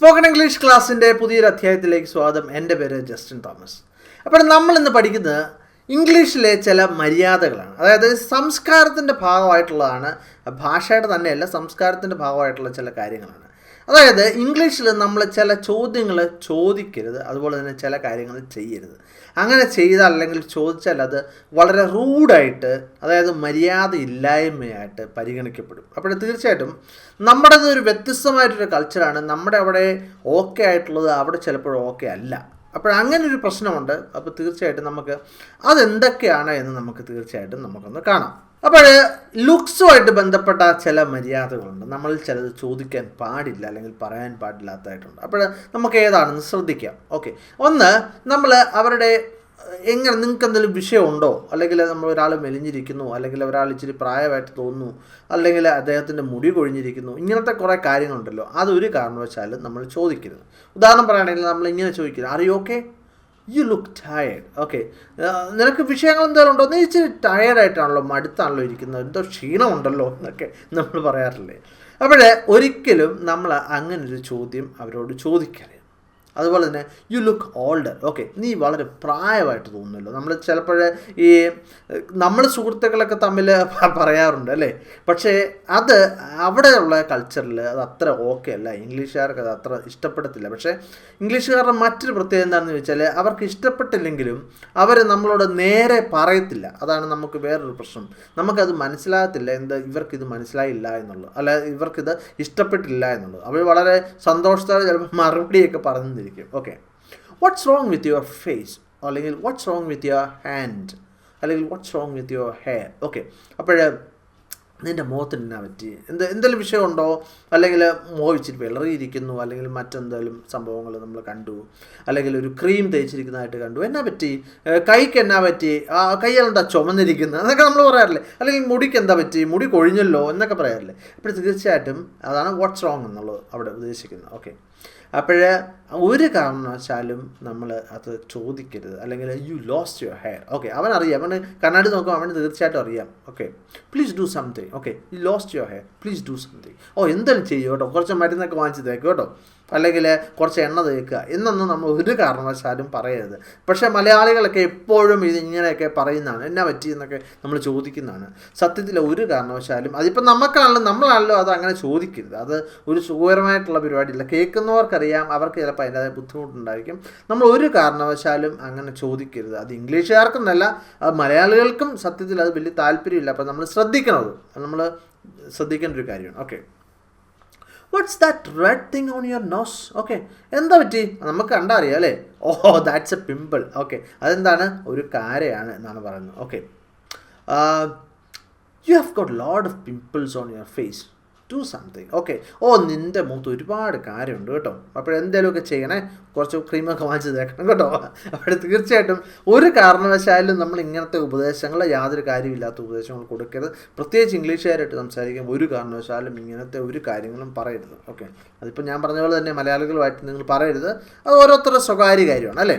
Spoken English ക്ലാസ്സിന്റെ പുതിയൊരു അധ്യായത്തിലേക്ക് സ്വാഗതം. എന്റെ പേര് ജസ്റ്റിൻ തോമസ്. അപ്പോൾ നമ്മൾ ഇന്ന് പഠിക്കുന്നത് ഇംഗ്ലീഷിലെ ചില മര്യാദകളാണ്. അതായത് സംസ്കാരത്തിന്റെ ഭാഗമായിട്ടുള്ളതാണ് ഭാഷയുടെ തന്നെയല്ല സംസ്കാരത്തിന്റെ ഭാഗമായിട്ടുള്ള ചില കാര്യങ്ങളാണ്. അതായത് ഇംഗ്ലീഷിൽ നമ്മൾ ചില ചോദ്യങ്ങൾ ചോദിക്കരുത് അതുപോലെ തന്നെ ചില കാര്യങ്ങൾ ചെയ്യരുത്. അങ്ങനെ ചെയ്താൽ അല്ലെങ്കിൽ ചോദിച്ചാൽ അത് വളരെ റൂഡായിട്ട് അതായത് മര്യാദ ഇല്ലായ്മയായിട്ട് പരിഗണിക്കപ്പെടും. അപ്പോൾ തീർച്ചയായിട്ടും നമ്മുടേത് ഒരു വ്യത്യസ്തമായിട്ടൊരു കൾച്ചറാണ് നമ്മുടെ അവിടെ ഓക്കെ ആയിട്ടുള്ളത് അവിടെ ചിലപ്പോൾ ഓക്കെ അല്ല. അപ്പോൾ ഒരു പ്രശ്നമുണ്ട്. അപ്പോൾ തീർച്ചയായിട്ടും നമുക്ക് അതെന്തൊക്കെയാണ് എന്ന് നമുക്ക് തീർച്ചയായിട്ടും നമുക്കൊന്ന് കാണാം. അപ്പോൾ ലുക്സുമായിട്ട് ബന്ധപ്പെട്ട ചില മര്യാദകളുണ്ട്. നമ്മൾ ചിലത് ചോദിക്കാൻ പാടില്ല അല്ലെങ്കിൽ പറയാൻ പാടില്ലാത്തതായിട്ടുണ്ട്. അപ്പോൾ നമുക്ക് ഏതാണെന്ന് ശ്രദ്ധിക്കാം. ഓക്കെ. ഒന്ന് നമ്മൾ അവരുടെ എങ്ങനെ നിങ്ങൾക്ക് എന്തെങ്കിലും വിഷയമുണ്ടോ? അല്ലെങ്കിൽ നമ്മൾ ഒരാൾ മെലിഞ്ഞിരിക്കുന്നു അല്ലെങ്കിൽ ഒരാൾ ഇച്ചിരി പ്രായമായിട്ട് തോന്നുന്നു അല്ലെങ്കിൽ അദ്ദേഹത്തിന്റെ മുടി കൊഴിഞ്ഞിരിക്കുന്നു ഇങ്ങനത്തെ കുറേ കാര്യങ്ങളുണ്ടല്ലോ. അതൊരു കാരണവശാലും നമ്മൾ ചോദിക്കരുത്. ഉദാഹരണം പറയുകയാണെങ്കിൽ നമ്മൾ ഇങ്ങനെ ചോദിക്കരുത് are you okay you look tired okay നിനക്ക് വിഷയങ്ങൾ എന്തെങ്കിലും ഉണ്ടോ? നീ ഇച്ചിരി ടയേർഡായിട്ടാണല്ലോ മടുത്താണല്ലോ ഇരിക്കുന്നത്. എന്തോ ക്ഷീണമുണ്ടല്ലോ എന്നൊക്കെ നമ്മൾ പറയാറില്ലേ. അപ്പോൾ ഒരിക്കലും നമ്മൾ അങ്ങനൊരു ചോദ്യം അവരോട് ചോദിക്കരുത്. അതുപോലെ തന്നെ യു ലുക്ക് ഓൾഡർ ഓക്കെ നീ വളരെ പ്രായമായിട്ട് തോന്നുന്നല്ലോ നമ്മൾ ചിലപ്പോഴേ ഈ നമ്മൾ സുഹൃത്തുക്കളൊക്കെ തമ്മിൽ പറയാറുണ്ട് അല്ലേ? പക്ഷേ അത് അവിടെയുള്ള കൾച്ചറിൽ അത് അത്ര ഓക്കെ അല്ല. ഇംഗ്ലീഷുകാർക്ക് അത് അത്ര ഇഷ്ടപ്പെടത്തില്ല. പക്ഷേ ഇംഗ്ലീഷുകാരുടെ മറ്റൊരു പ്രത്യേകത എന്താണെന്ന് വെച്ചാൽ അവർക്ക് ഇഷ്ടപ്പെട്ടില്ലെങ്കിലും അവർ നമ്മളോട് നേരെ പറയത്തില്ല. അതാണ് നമുക്ക് വേറൊരു പ്രശ്നം. നമുക്കത് മനസ്സിലാകത്തില്ല എന്താ ഇവർക്കിത് മനസ്സിലായില്ല എന്നുള്ളത്. അല്ല ഇവർക്കിത് ഇഷ്ടപ്പെട്ടില്ല എന്നുള്ളത്. അവർ വളരെ സന്തോഷത്തോടെ ചിലപ്പോൾ മറുപടിയൊക്കെ പറഞ്ഞിരിക്കും okay what's wrong with your face അല്ലെങ്കിൽ what's wrong with your hand അല്ലെങ്കിൽ what's wrong with your hair okay അപ്പോൾ നിന്റെ മുഖത്തിന് എന്നാ പറ്റി? എന്ത് എന്തെങ്കിലും വിഷയമുണ്ടോ? അല്ലെങ്കിൽ മുഖം ഇച്ചിരി വിളറിയിരിക്കുന്നു അല്ലെങ്കിൽ മറ്റെന്തെങ്കിലും സംഭവങ്ങൾ നമ്മൾ കണ്ടു അല്ലെങ്കിൽ ഒരു ക്രീം തേച്ചിരിക്കുന്നതായിട്ട് കണ്ടു എന്നാ പറ്റി? കൈക്ക് എന്നാ പറ്റി? ആ കൈയാളെന്താ ചുമന്നിരിക്കുന്നത് എന്നൊക്കെ നമ്മൾ പറയാറില്ലേ? അല്ലെങ്കിൽ മുടിക്ക് എന്താ പറ്റി? മുടി കൊഴിഞ്ഞല്ലോ എന്നൊക്കെ പറയാറില്ലേ? അപ്പോൾ തീർച്ചയായിട്ടും അതാണ് വാട്ട്സ് റോങ് എന്നുള്ളത് അവിടെ ഉദ്ദേശിക്കുന്നത്. ഓക്കെ അപ്പോൾ ഒരു കാരണവശാലും നമ്മൾ അത് ചോദിക്കരുത്. അല്ലെങ്കിൽ you lost your hair okay അവൻ അറിയാം. അവന് കണ്ണാടി നോക്കുമ്പോൾ അവന് തീർച്ചയായിട്ടും അറിയാം. Okay please do something okay lost your hair please do something oh എന്തെങ്കിലും ചെയ്യൂ കേട്ടോ? കുറച്ച് മരുന്നൊക്കെ വാങ്ങിച്ച് തേക്കും കേട്ടോ. അല്ലെങ്കിൽ കുറച്ച് എണ്ണ തേക്കുക എന്നൊന്നും നമ്മൾ ഒരു കാരണവശാലും പറയരുത്. പക്ഷേ മലയാളികളൊക്കെ എപ്പോഴും ഇത് ഇങ്ങനെയൊക്കെ പറയുന്നതാണ്. എന്നാ പറ്റി എന്നൊക്കെ നമ്മൾ ചോദിക്കുന്നതാണ്. സത്യത്തിൽ ഒരു കാരണവശാലും അതിപ്പോൾ നമുക്കാണല്ലോ നമ്മളാണല്ലോ അത് അങ്ങനെ ചോദിക്കരുത്. അത് ഒരു സുഖകരമായിട്ടുള്ള പരിപാടിയില്ല. കേൾക്കുന്നവർക്കറിയാം അവർക്ക് ചിലപ്പോൾ അതിന്റെതായ ബുദ്ധിമുട്ടുണ്ടായിരിക്കും. നമ്മൾ ഒരു കാരണവശാലും അങ്ങനെ ചോദിക്കരുത്. അത് ഇംഗ്ലീഷുകാർക്കെന്നല്ല മലയാളികൾക്കും സത്യത്തിൽ അത് വലിയ താല്പര്യമില്ല. അപ്പോൾ നമ്മൾ ശ്രദ്ധിക്കണത്. നമ്മൾ ശ്രദ്ധിക്കേണ്ട ഒരു കാര്യമാണ്. Okay. What's that red thing on your nose okay എന്താ പറ്റി? നമുക്ക് കണ്ടാ അറിയാം അല്ലേ? Oh that's a pimple okay അതെന്താണ്? ഒരു കാരയാണ് എന്നാണ് പറയുന്നത്. Okay you have got load of pimples on your face do something okay oh നിന്റെ മുഖത്ത് ഒരുപാട് കാര്യമുണ്ട് കേട്ടോ. അപ്പോൾ എന്തെങ്കിലുമൊക്കെ ചെയ്യണേ. കുറച്ച് ക്രീമൊക്കെ വാങ്ങിച്ച് തേക്കണം കേട്ടോ. അപ്പോൾ തീർച്ചയായിട്ടും ഒരു കാരണവശാലും നമ്മൾ ഇങ്ങനത്തെ ഉപദേശങ്ങൾ യാതൊരു കാര്യമില്ലാത്ത ഉപദേശങ്ങൾ കൊടുക്കരുത്. പ്രത്യേകിച്ച് ഇംഗ്ലീഷുകാരായിട്ട് സംസാരിക്കുമ്പോൾ ഒരു കാരണവശാലും ഇങ്ങനത്തെ ഒരു കാര്യങ്ങളും പറയരുത്. ഓക്കെ അതിപ്പോൾ ഞാൻ പറഞ്ഞ പോലെ തന്നെ മലയാളികളുമായിട്ട് നിങ്ങൾ പറയരുത്. അത് ഓരോരുത്തരുടെ സ്വകാര്യ കാര്യമാണ് അല്ലേ?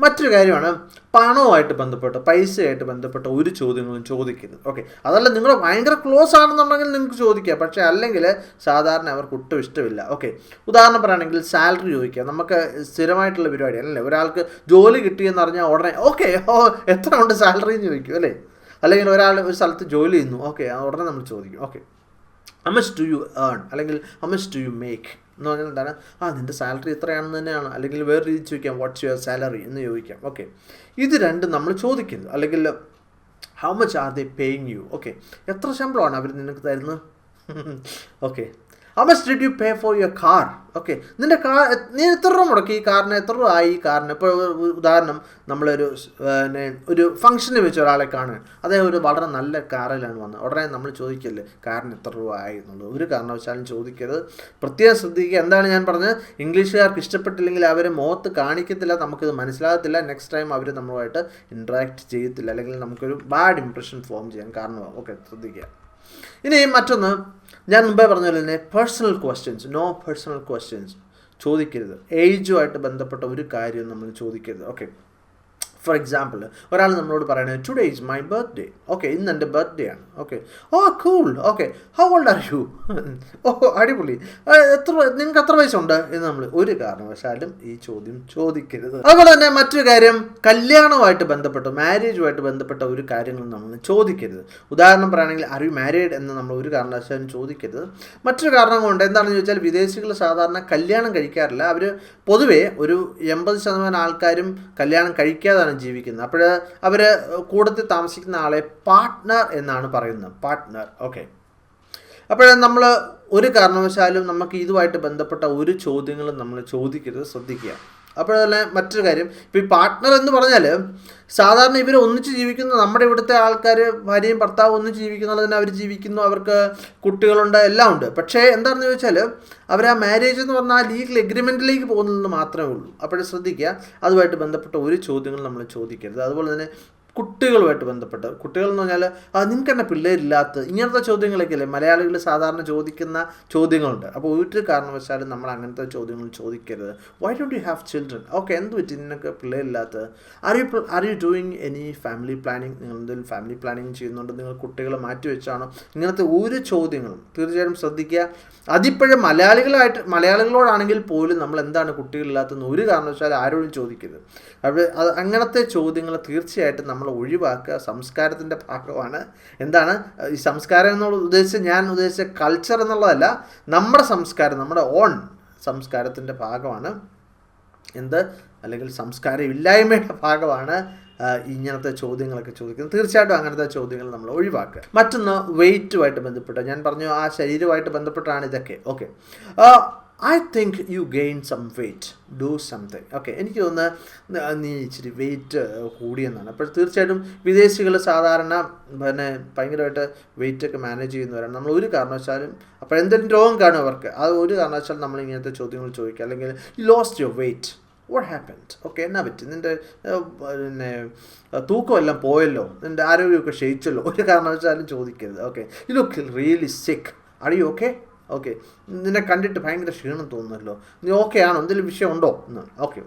മറ്റൊരു കാര്യമാണ് പണവുമായിട്ട് ബന്ധപ്പെട്ട പൈസയായിട്ട് ബന്ധപ്പെട്ട ഒരു ചോദ്യങ്ങളും ചോദിക്കരുത്. ഓക്കെ അതല്ല നിങ്ങൾ ഭയങ്കര ക്ലോസ് ആണെന്നുണ്ടെങ്കിൽ നിങ്ങൾക്ക് ചോദിക്കാം. പക്ഷേ അല്ലെങ്കിൽ സാധാരണ അവർക്ക് ഒട്ടും ഇഷ്ടമില്ല. ഓക്കെ ഉദാഹരണം പറയുകയാണെങ്കിൽ സാലറി ചോദിക്കുക. നമുക്ക് സ്ഥിരമായിട്ടുള്ള പരിപാടി അല്ലേ? ഒരാൾക്ക് ജോലി കിട്ടിയെന്ന് അറിഞ്ഞാൽ ഉടനെ ഓക്കെ ഓ എത്ര ഉണ്ട് സാലറി എന്ന് ചോദിക്കും അല്ലേ? അല്ലെങ്കിൽ ഒരാൾ ഒരു സ്ഥലത്ത് ജോലി ചെയ്യുന്നു ഓക്കെ ഉടനെ നമ്മൾ ചോദിക്കും okay how much do you earn അല്ലെങ്കിൽ ഹമസ് ടു യു മേക്ക് എന്ന് പറഞ്ഞാൽ എന്താണ്? ആ നിന്റെ സാലറി ഇത്രയാണെന്ന് തന്നെയാണ്? അല്ലെങ്കിൽ വേറെ രീതി ചോദിക്കാം വാട്ട്സ് യുവർ സാലറി എന്ന് ചോദിക്കാം. ഓക്കെ ഇത് രണ്ടും നമ്മൾ ചോദിക്കുന്നു. അല്ലെങ്കിൽ how much are they paying you okay എത്ര ശമ്പളമാണ് അവർ നിനക്ക് തരുന്നത്? Okay how much did you pay for your car okay നിന്റെ കാർ നീ എത്ര രൂപ മുടക്കി? ഈ കാറിന് എത്ര രൂപ ആയി? ഈ കാറിന് ഇപ്പോൾ ഉദാഹരണം നമ്മളൊരു പിന്നെ ഒരു ഫംഗ്ഷന് വെച്ച് ഒരാളെ കാണുക അദ്ദേഹം ഒരു വളരെ നല്ല കാറിലാണ് വന്നത്. ഉടനെ നമ്മൾ ചോദിക്കല്ലേ കാറിന് എത്ര രൂപ ആയി എന്നുള്ളത്? ഒരു കാരണവശാലും ചോദിക്കരുത്. പ്രത്യേകം ശ്രദ്ധിക്കുക. എന്താണ് ഞാൻ പറഞ്ഞത്? ഇംഗ്ലീഷുകാർക്ക് ഇഷ്ടപ്പെട്ടില്ലെങ്കിൽ അവർ മുഖത്ത് കാണിക്കത്തില്ല നമുക്കിത് മനസ്സിലാകത്തില്ല. നെക്സ്റ്റ് ടൈം അവർ നമ്മളുമായിട്ട് ഇൻട്രാക്ട് ചെയ്യത്തില്ല. അല്ലെങ്കിൽ നമുക്കൊരു ബാഡ് ഇംപ്രഷൻ ഫോം ചെയ്യാൻ കാരണമാകും ഓക്കെ ശ്രദ്ധിക്കുക. ഇനി മറ്റൊന്ന്. ഞാൻ മുമ്പേ പറഞ്ഞ പോലെ തന്നെ personal questions no personal questions ചോദിക്കരുത്. ഏജുമായിട്ട് ബന്ധപ്പെട്ട ഒരു കാര്യം നമ്മൾ ചോദിക്കരുത്. ഓക്കെ ഫോർ എക്സാമ്പിൾ ഒരാൾ നമ്മളോട് പറയുന്നത് today is my birthday okay ഇന്ന് എന്റെ ബർത്ത്ഡേ ആണ്. Okay oh cool okay how old are you oh അടിപൊളി. എത്ര നിങ്ങൾക്ക് എത്ര വയസ്സുണ്ട്? എന്ന് നമ്മൾ ഒരു കാരണവശാലും ഈ ചോദ്യം ചോദിക്കരുത്. അതുപോലെ തന്നെ മറ്റൊരു കാര്യം കല്യാണവുമായിട്ട് ബന്ധപ്പെട്ട് മാരേജുമായിട്ട് ബന്ധപ്പെട്ട ഒരു കാര്യങ്ങൾ നമ്മൾ ചോദിക്കരുത്. ഉദാഹരണം പറയുകയാണെങ്കിൽ ആർ യു മാരീഡ് എന്ന് നമ്മൾ ഒരു കാരണവശാലും ചോദിക്കരുത്. മറ്റൊരു കാരണം കൊണ്ട് എന്താണെന്ന് ചോദിച്ചാൽ വിദേശികൾ സാധാരണ കല്യാണം കഴിക്കാറില്ല. അവർ പൊതുവേ ഒരു എൺപത് ശതമാനം ആൾക്കാരും കല്യാണം കഴിക്കാതാണ് ജീവിക്കുന്നത്. അപ്പോൾ അവർ കൂടത്തിൽ താമസിക്കുന്ന ആളെ പാർട്ട്ണർ എന്നാണ് പറയുന്നത്. പാർട്ട്ണർ ഓക്കെ അപ്പോൾ നമ്മൾ ഒരു കാരണവശാലും നമുക്ക് ഇതുമായിട്ട് ബന്ധപ്പെട്ട ഒരു ചോദ്യങ്ങളും നമ്മൾ ചോദിക്കരുത്. ശ്രദ്ധിക്കുക. തന്നെ മറ്റൊരു കാര്യം. ഇപ്പോൾ ഈ പാർട്ട്ണർ എന്ന് പറഞ്ഞാൽ സാധാരണ ഇവർ ഒന്നിച്ച് ജീവിക്കുന്ന നമ്മുടെ ഇവിടുത്തെ ആൾക്കാർ ഭാര്യയും ഭർത്താവും ഒന്നിച്ച് ജീവിക്കുന്നത് തന്നെ അവർ ജീവിക്കുന്നു. അവർക്ക് കുട്ടികളുണ്ട് എല്ലാം ഉണ്ട്. പക്ഷേ എന്താണെന്ന് ചോദിച്ചാൽ അവർ ആ മാരേജ് എന്ന് പറഞ്ഞാൽ ആ ലീഗൽ എഗ്രിമെന്റിലേക്ക് പോകുന്നതെന്ന് മാത്രമേ ഉള്ളൂ. അപ്പോൾ ശ്രദ്ധിക്കുക. അതുമായിട്ട് ബന്ധപ്പെട്ട ഒരു ചോദ്യങ്ങൾ നമ്മൾ ചോദിക്കരുത്. അതുപോലെ തന്നെ കുട്ടികളുമായിട്ട് ബന്ധപ്പെട്ട്. കുട്ടികൾ എന്ന് പറഞ്ഞാൽ ആ നിങ്ങൾക്ക് തന്നെ പിള്ളേരില്ലാത്ത ഇങ്ങനത്തെ ചോദ്യങ്ങളൊക്കെ അല്ലേ മലയാളികൾ സാധാരണ ചോദിക്കുന്ന ചോദ്യങ്ങളുണ്ട്. അപ്പോൾ ഒരു കാരണവശാലും നമ്മൾ അങ്ങനത്തെ ചോദ്യങ്ങൾ ചോദിക്കരുത്. Why don't you have children okay എന്ത് പറ്റി? നിനക്ക് പിള്ളേരില്ലാത്ത are you are you doing any family planning നിങ്ങൾ എന്തെങ്കിലും ഫാമിലി പ്ലാനിങ് ചെയ്യുന്നുണ്ട്. നിങ്ങൾ കുട്ടികളെ മാറ്റി വെച്ചാണോ? ഇങ്ങനത്തെ ഒരു ചോദ്യങ്ങളും തീർച്ചയായും ശ്രദ്ധിക്കുക. അതിപ്പോഴും മലയാളികളായിട്ട് മലയാളികളോടാണെങ്കിൽ പോലും നമ്മൾ എന്താണ് കുട്ടികളില്ലാത്തതെന്ന് ഒരു കാരണവശാലും ആരോടും ചോദിക്കരുത്. അപ്പോൾ അങ്ങനത്തെ ചോദ്യങ്ങൾ തീർച്ചയായിട്ടും നമ്മൾ ഒഴിവാക്കുക സംസ്കാരത്തിന്റെ ഭാഗമാണ്. എന്താണ്? ഈ സംസ്കാരം എന്നുള്ള ഉദ്ദേശിച്ച് ഞാൻ ഉദ്ദേശിച്ച കൾച്ചർ എന്നുള്ളതല്ല നമ്മുടെ സംസ്കാരം നമ്മുടെ ഓൺ സംസ്കാരത്തിന്റെ ഭാഗമാണ്. എന്ത്? അല്ലെങ്കിൽ സംസ്കാരം ഇല്ലായ്മയുടെ ഭാഗമാണ് ഇങ്ങനത്തെ ചോദ്യങ്ങളൊക്കെ ചോദിക്കുന്നത്. തീർച്ചയായിട്ടും അങ്ങനത്തെ ചോദ്യങ്ങൾ നമ്മൾ ഒഴിവാക്കുക. മറ്റൊന്ന് വെയിറ്റുമായിട്ട് ബന്ധപ്പെട്ട് ഞാൻ പറഞ്ഞു ആ ശരീരമായിട്ട് ബന്ധപ്പെട്ടാണ് ഇതൊക്കെ. Okay I think you gain some weight do something okay എനിക്ക് തോന്നുന്നത് നീ ഇച്ചിരി വെയിറ്റ് കൂടിയെന്നാണ്. അപ്പോൾ തീർച്ചയായിട്ടും വിദേശികൾ സാധാരണ പിന്നെ ഭയങ്കരമായിട്ട് വെയിറ്റൊക്കെ മാനേജ് ചെയ്യുന്നവരാണ്. നമ്മൾ ഒരു കാരണവശാലും അപ്പോൾ എന്തെങ്കിലും രോഗം കാണും അവർക്ക്. അത് ഒരു കാരണവശാലും നമ്മൾ ഇങ്ങനത്തെ ചോദ്യങ്ങൾ ചോദിക്കുക. അല്ലെങ്കിൽ lost your weight what happened okay എന്നാ പറ്റി? നിന്റെ പിന്നെ തൂക്കമെല്ലാം പോയല്ലോ. നിന്റെ ആരോഗ്യമൊക്കെ ക്ഷയിച്ചല്ലോ. ഒരു കാരണവശാലും ചോദിക്കരുത്. Okay you look really sick are okay okay നിന്നെ കണ്ടിട്ട് ഭയങ്കര ക്ഷീണം തോന്നുന്നല്ലോ. നീ ഓക്കെ ആണോ? എന്തെങ്കിലും വിഷയം ഉണ്ടോ? എന്നാണ് okay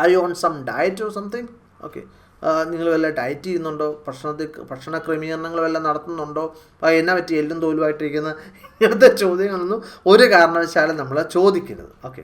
are you on some diet or something okay നിങ്ങൾ വല്ല ഡയറ്റ് ചെയ്യുന്നുണ്ടോ? ഭക്ഷണത്തിൽ ഭക്ഷണ ക്രമീകരണങ്ങൾ വല്ല നടത്തുന്നുണ്ടോ? എന്നാ പറ്റി? എല്ലും തോലുമായിട്ടിരിക്കുന്ന ഇങ്ങനത്തെ ചോദ്യങ്ങളൊന്നും ഒരു കാരണവശാലും നമ്മൾ ചോദിക്കരുത്. ഓക്കെ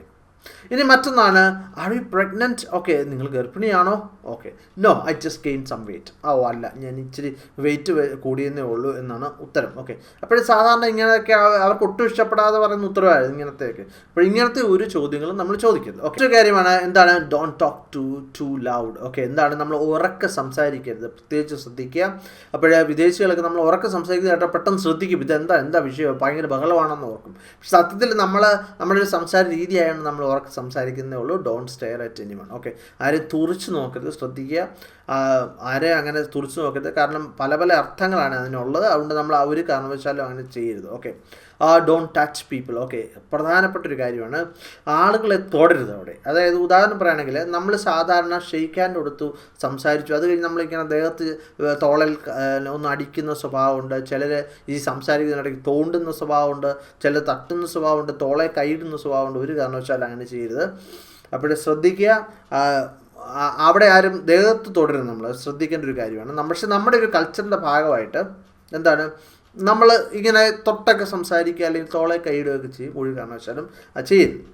ഇനി മറ്റൊന്നാണ് ആർ യു പ്രഗ്നന്റ് ഓക്കെ നിങ്ങൾ ഗർഭിണിയാണോ? Okay no I just gain some weight oh അല്ല ഞാൻ ഇച്ചിരി വെയിറ്റ് കൂടിയെന്നേ ഉള്ളൂ എന്നാണ് ഉത്തരം. ഓക്കെ അപ്പോഴും സാധാരണ ഇങ്ങനെയൊക്കെ അവർക്ക് ഒട്ടും ഇഷ്ടപ്പെടാതെ പറയുന്ന ഉത്തരവായിരുന്നു ഇങ്ങനത്തെയൊക്കെ. അപ്പോൾ ഇങ്ങനത്തെ ഒരു ചോദ്യങ്ങളും നമ്മൾ ചോദിക്കരുത് ഓക്കെ ഒരു കാര്യമാണ് എന്താണ് don't talk too too loud okay എന്താണ് നമ്മൾ ഉറക്കെ സംസാരിക്കരുത്. പ്രത്യേകിച്ച് ശ്രദ്ധിക്കുക. അപ്പോഴേ വിദേശികളൊക്കെ നമ്മൾ ഉറക്കെ സംസാരിക്കുന്നതായിട്ട് പെട്ടെന്ന് ശ്രദ്ധിക്കും. ഇതെന്താ എന്താ വിഷയം? ഭയങ്കര ബഹളമാണെന്ന് ഓർക്കും. സത്യത്തിൽ നമ്മൾ നമ്മുടെ ഒരു സംസാര രീതിയായാണ് നമ്മൾ ഉറക്കെ സംസാരിക്കുന്നേ ഉള്ളൂ. Don't stare at anyone okay ആരും തുറിച്ച് നോക്കരുത്. ശ്രദ്ധിക്കുക. ആരെ അങ്ങനെ തുറച്ചു നോക്കരുത്. കാരണം പല പല അർത്ഥങ്ങളാണ് അതിനുള്ളത്. അതുകൊണ്ട് നമ്മൾ ആ ഒരു കാരണവശാലും അങ്ങനെ ചെയ്യരുത്. Okay don't touch people okay പ്രധാനപ്പെട്ട ഒരു കാര്യമാണ്. ആളുകളെ തൊടരുത് അവിടെ. അതായത് ഉദാഹരണം പറയുകയാണെങ്കിൽ നമ്മൾ സാധാരണ ഷെയ്ക്ക് ഹാൻഡ് കൊടുത്തു സംസാരിച്ചു. അത് കഴിഞ്ഞ് നമ്മളിങ്ങനെ ദേഹത്ത് തോളൽ ഒന്ന് അടിക്കുന്ന സ്വഭാവമുണ്ട്. ചിലർ ഈ സംസാരിക്കുന്നതിനിടയ്ക്ക് തോണ്ടുന്ന സ്വഭാവമുണ്ട്. ചിലർ തട്ടുന്ന സ്വഭാവമുണ്ട്. തോളെ കൈയിടുന്ന സ്വഭാവമുണ്ട്. ഒരു കാരണവശാലും അങ്ങനെ ചെയ്യരുത്. അപ്പോൾ ശ്രദ്ധിക്കുക. അവിടെ ആരും ദേഹത്ത് തുടരുന്നത് നമ്മൾ ശ്രദ്ധിക്കേണ്ട ഒരു കാര്യമാണ്. പക്ഷെ നമ്മുടെ ഒരു കൾച്ചറിന്റെ ഭാഗമായിട്ട് എന്താണ്? നമ്മൾ ഇങ്ങനെ തൊട്ടൊക്കെ സംസാരിക്കുക അല്ലെങ്കിൽ തോളെ കൈയിടുകയൊക്കെ ചെയ്യും. ഒരു കാരണവശാലും ചെയ്യരുത്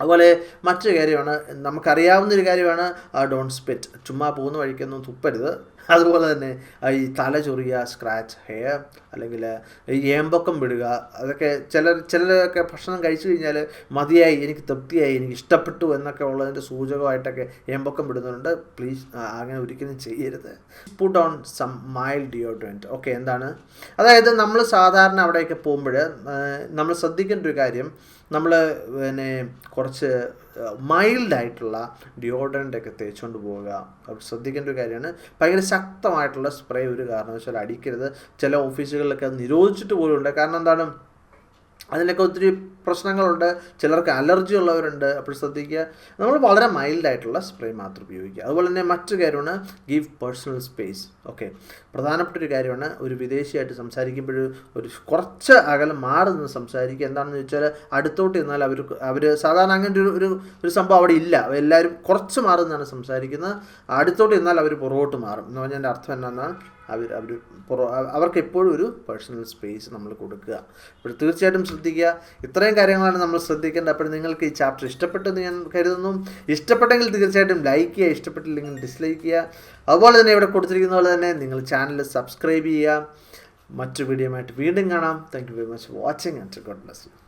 അതുപോലെ മറ്റൊരു കാര്യമാണ് നമുക്കറിയാവുന്ന ഒരു കാര്യമാണ് ഡോൺ സ്പെറ്റ് ചുമ്മാ പോകുന്ന വഴിക്കൊന്നും തുപ്പരുത്. അതുപോലെ തന്നെ ഈ തല ചൊറിയുക സ്ക്രാച്ച് ഹെയർ അല്ലെങ്കിൽ ഏമ്പക്കം വിടുക അതൊക്കെ ചിലർ ചിലരൊക്കെ ഭക്ഷണം കഴിച്ചു കഴിഞ്ഞാൽ മതിയായി എനിക്ക് തൃപ്തിയായി എനിക്ക് ഇഷ്ടപ്പെട്ടു എന്നൊക്കെ ഉള്ളതിന്റെ സൂചകമായിട്ടൊക്കെ ഏമ്പക്കം വിടുന്നുണ്ട് പ്ലീസ് അങ്ങനെ ഒരിക്കലും ചെയ്യരുത്. Put on some mild deodorant okay എന്താണ്? അതായത് നമ്മൾ സാധാരണ അവിടെയൊക്കെ പോകുമ്പോൾ നമ്മൾ ശ്രദ്ധിക്കേണ്ട ഒരു കാര്യം നമ്മൾ പിന്നെ കുറച്ച് മൈൽഡായിട്ടുള്ള ഡിയോഡറന്റ് ഒക്കെ തേച്ചുകൊണ്ട് പോവുക. അത് ശ്രദ്ധിക്കേണ്ട ഒരു കാര്യമാണ്. ഭയങ്കര ശക്തമായിട്ടുള്ള സ്പ്രേ ഒരു കാരണവശാലും അടിക്കരുത്. ചില ഓഫീസുകളിലൊക്കെ അത് നിരോധിച്ചിട്ട് പോലും ഉണ്ട് കാരണം എന്താണ്? അതിനൊക്കെ ഒത്തിരി പ്രശ്നങ്ങളുണ്ട് ചിലർക്ക് അലർജി ഉള്ളവരുണ്ട്. അപ്പോൾ ശ്രദ്ധിക്കുക. നമ്മൾ വളരെ മൈൽഡായിട്ടുള്ള സ്പ്രേ മാത്രം ഉപയോഗിക്കുക. അതുപോലെ തന്നെ മറ്റു കാര്യമാണ് ഗീവ് പേഴ്സണൽ സ്പേസ് ഓക്കെ പ്രധാനപ്പെട്ട ഒരു കാര്യമാണ് ഒരു വിദേശിയായിട്ട് സംസാരിക്കുമ്പോൾ ഒരു കുറച്ച് അകലം മാറി നിന്ന് സംസാരിക്കുക. എന്താണെന്ന് ചോദിച്ചാൽ അടുത്തോട്ട് എന്നാൽ അവർ അവർ സാധാരണ അങ്ങനെ ഒരു ഒരു സംഭവം അവിടെ ഇല്ല. എല്ലാവരും കുറച്ച് മാറി നിന്നാണ് സംസാരിക്കുന്നത്. അടുത്തോട്ട് എന്നാൽ അവർ പുറകോട്ട് മാറും. എന്ന് പറഞ്ഞതിന്റെ അർത്ഥം എന്നാണ്. അവർ അവർ പുറ അവർക്ക് എപ്പോഴും ഒരു പേഴ്സണൽ സ്പേസ് നമ്മൾ കൊടുക്കുക. അപ്പോൾ തീർച്ചയായിട്ടും ശ്രദ്ധിക്കുക. ഇത്രയും കാര്യങ്ങളാണ് നമ്മൾ ശ്രദ്ധിക്കേണ്ടത്. അപ്പോൾ നിങ്ങൾക്ക് ഈ ചാപ്റ്റർ ഇഷ്ടപ്പെട്ടെന്ന് ഞാൻ കരുതുന്നു. ഇഷ്ടപ്പെട്ടെങ്കിൽ തീർച്ചയായിട്ടും ലൈക്ക് ചെയ്യുക. ഇഷ്ടപ്പെട്ടില്ലെങ്കിൽ ഡിസ്ലൈക്ക് ചെയ്യുക. അതുപോലെ തന്നെ ഇവിടെ കൊടുത്തിരിക്കുന്ന പോലെ തന്നെ നിങ്ങൾ ചാനൽ സബ്സ്ക്രൈബ് ചെയ്യുക. മറ്റു വീഡിയോ വീണ്ടും കാണാം. Thank you very much watching and God bless you